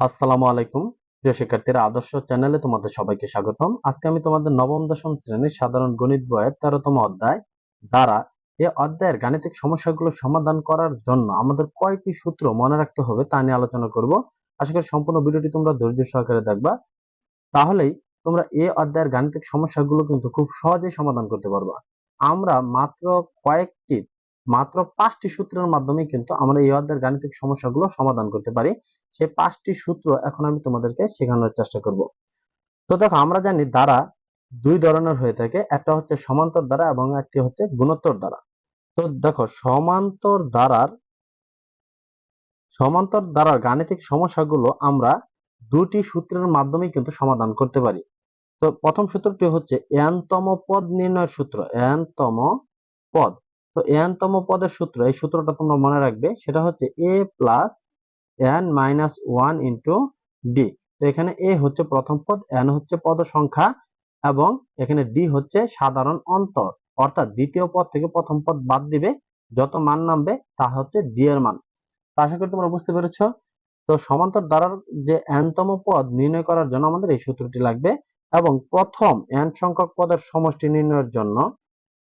আসসালামু আলাইকুম, প্রিয় শিক্ষার্থীরা, আদর্শ চ্যানেলে তোমাদের সবাইকে স্বাগতম। আজকে আমি তোমাদের নবম, দশম শ্রেণির সাধারণ গণিত বইয়ের তেরোতম অধ্যায় দ্বারা এই অধ্যায়ের গাণিতিক সমস্যাগুলো সমাধান করার জন্য আমাদের কয়টি সূত্র মনে রাখতে হবে তা নিয়ে আলোচনা করব। আশা করি সম্পূর্ণ ভিডিওটি তোমরা ধৈর্য সহকারে দেখবা। তাহলেই তোমরা এ অধ্যায়ের গাণিতিক সমস্যাগুলো কিন্তু খুব সহজেই সমাধান করতে পারবা। আমরা মাত্র কয়েকটি মাত্র পাঁচটি সূত্রের মাধ্যমে কিন্তু আমরা এই অধ্যায়ের গাণিতিক সমস্যাগুলো সমাধান করতে পারি। সেই পাঁচটি সূত্র এখন আমি তোমাদেরকে শেখানোর চেষ্টা করব। তো দেখো, আমরা জানি দ্বারা দুই ধরনের হয়ে থাকে। একটা হচ্ছে সমান্তর দ্বারা এবং একটি হচ্ছে গুণোত্তর দ্বারা। তো দেখো, সমান্তর দ্বারার সমান্তর দ্বারার গাণিতিক সমস্যাগুলো আমরা দুটি সূত্রের মাধ্যমে কিন্তু সমাধান করতে পারি। তো প্রথম সূত্রটি হচ্ছে এনতম পদ নির্ণয়ের সূত্র। এনতম পদ। তো এনতম পদের সূত্র, এই সূত্রটা তোমরা মনে রাখবে, সেটা হচ্ছে A plus N minus one into D তো এখানে এ হচ্ছে প্রথম পদ এন হচ্ছে পদ সংখ্যা, এবং এখানে ডি হচ্ছে সাধারণ অন্তর। অর্থাৎ দ্বিতীয় পদ থেকে প্রথম পদ বাদ দিবে, যত মান নামবে, তা হচ্ছে ডি এর মান। তো আশা করি তোমরা বুঝতে পেরেছ। তো সমান্তর দ্বারার যে এনতম পদ নির্ণয় করার জন্য আমাদের এই সূত্রটি লাগবে, এবং প্রথম এন সংখ্যক পদের সমষ্টি নির্ণয়ের জন্য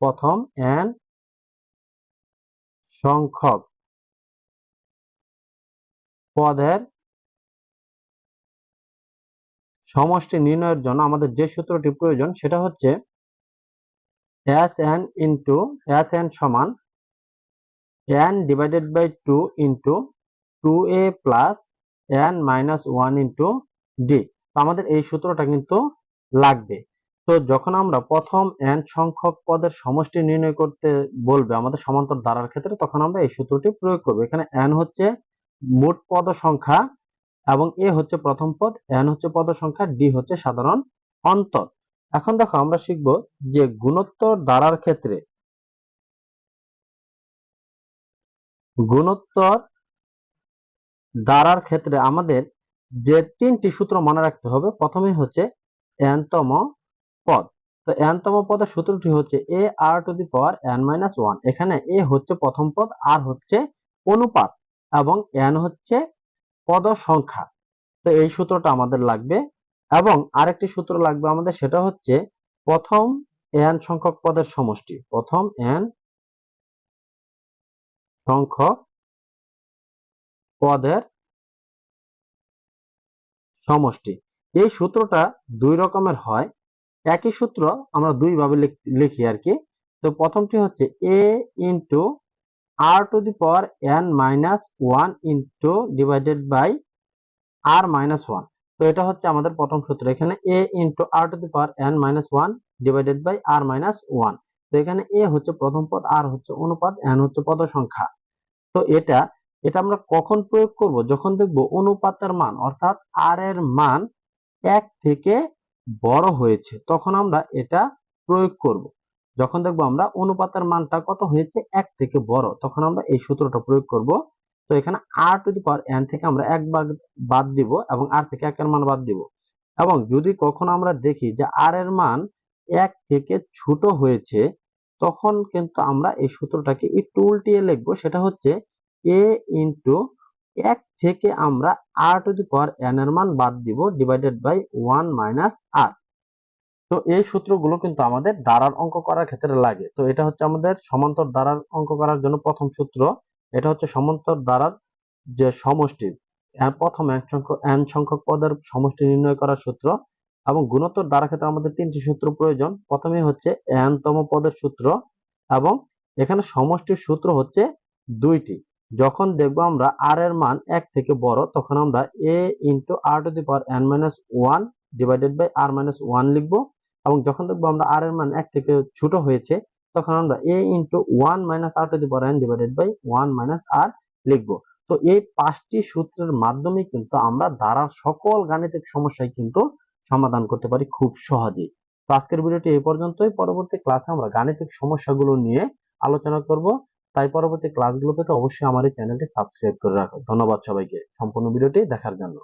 প্রথম এন সংখ্যক পদের সমষ্টি নির্ণয়ের জন্য আমাদের যে সূত্রটি প্রয়োজন সেটা হচ্ছে S N into S N সমান N divided by two into two A plus N minus one into D আমাদের এই সূত্রটা কিন্তু লাগবে। তো যখন আমরা প্রথম এন সংখ্যক পদের সমষ্টি নির্ণয় করতে বলবে আমাদের সমান্তর দ্বারার ক্ষেত্রে, তখন আমরা এই সূত্রটি প্রয়োগ করব। এখানে এন হচ্ছে মোট পদ সংখ্যা এবং এ হচ্ছে প্রথম পদ এন হচ্ছে পদ সংখ্যা ডি হচ্ছে সাধারণ অন্তর। এখন দেখো, আমরা শিখব যে গুণোত্তর দ্বারার ক্ষেত্রে গুণোত্তর দ্বারার ক্ষেত্রে আমাদের যে তিনটি সূত্র মনে রাখতে হবে প্রথমে হচ্ছে এনতম পদ। তো এনতম পদের সূত্রটি হচ্ছে A R to the power N minus one এখানে এ হচ্ছে প্রথম পদ আর হচ্ছে অনুপাত এবং এন হচ্ছে পদ সংখ্যা। তো এই সূত্রটা আমাদের লাগবে। এবং আরেকটি সূত্র লাগবে আমাদের, সেটা হচ্ছে প্রথম এন সংখ্যক পদের সমষ্টি। প্রথম এন সংখ্যক পদের সমষ্টি। এই সূত্রটা দুই রকমের হয়। একই সূত্র আমরা দুই ভাবে লিখি আর কি। তো প্রথমটি হচ্ছে A into R to the power N minus one into divided by R minus one তো এটা হচ্ছে আমাদের প্রথম সূত্র। এখানে A into R to the power N minus one divided by R minus one তো এখানে এ হচ্ছে প্রথম পদ আর হচ্ছে অনুপাত এন হচ্ছে পদ সংখ্যা তো এটা এটা আমরা কখন প্রয়োগ করব? যখন দেখব অনুপাতের মান, অর্থাৎ আর এর মান এক থেকে বড় হয়েছে, তখন আমরা এটা প্রয়োগ করব। যখন দেখব আমরা অনুপাতের মানটা কত হয়েছে? এক থেকে বড়, তখন আমরা এই সূত্রটা প্রয়োগ করব। তো এখানে আর টু দি পাওয়ার এন থেকে আমরা এক ভাগ বাদ দিব এবং আর থেকে একের মান বাদ দিব। এবং যদি কখনো আমরা দেখি যে আর এর মান এক থেকে ছোট হয়েছে, তখন কিন্তু আমরা এই সূত্রটাকে একটু উল্টিয়ে লিখব। সেটা হচ্ছে এ ইন্টু এক থেকে আমরা আর টু দি পাওয়ার এন এর মান বাদ দিব divided by one minus R তো এই সূত্রগুলো কিন্তু আমাদের দ্বারার অঙ্ক করার ক্ষেত্রে লাগে। তো এটা হচ্ছে আমাদের সমান্তর দ্বারার অঙ্ক করার জন্য প্রথম সূত্র। এটা হচ্ছে সমান্তর দ্বারার যে সমষ্টি প্রথম এক সংখ্যক এন সংখ্যক পদের সমষ্টি নির্ণয় করার সূত্র এবং গুণোত্তর দ্বারা ক্ষেত্রে আমাদের তিনটি সূত্র প্রয়োজন। প্রথমে হচ্ছে এন তম পদের সূত্র এবং এখানে সমষ্টির সূত্র হচ্ছে দুইটি। যখন দেখব আমরা আর এর মান এক থেকে বড়, তখন আমরা A into R to the power N minus one divided by R minus one লিখব। এবং যখন দেখব আমরা আর এর মান এক থেকে ছোট হয়েছে, তখন আমরা A into one minus R to the power N divided by one minus R লিখব। তো এই পাঁচটি সূত্রের মাধ্যমে কিন্তু আমরা দ্বারা সকল গাণিতিক সমস্যায় কিন্তু সমাধান করতে পারি খুব সহজেই। তো আজকের ভিডিওটি এই পর্যন্তই। পরবর্তী ক্লাসে আমরা গাণিতিক সমস্যাগুলো নিয়ে আলোচনা করব। তাই পরবর্তী ক্লাসগুলো তো অবশ্যই আমার এই চ্যানেলটি সাবস্ক্রাইব করে রাখো। ধন্যবাদ সবাইকে। সম্পূর্ণ ভিডিওটি দেখার জন্য।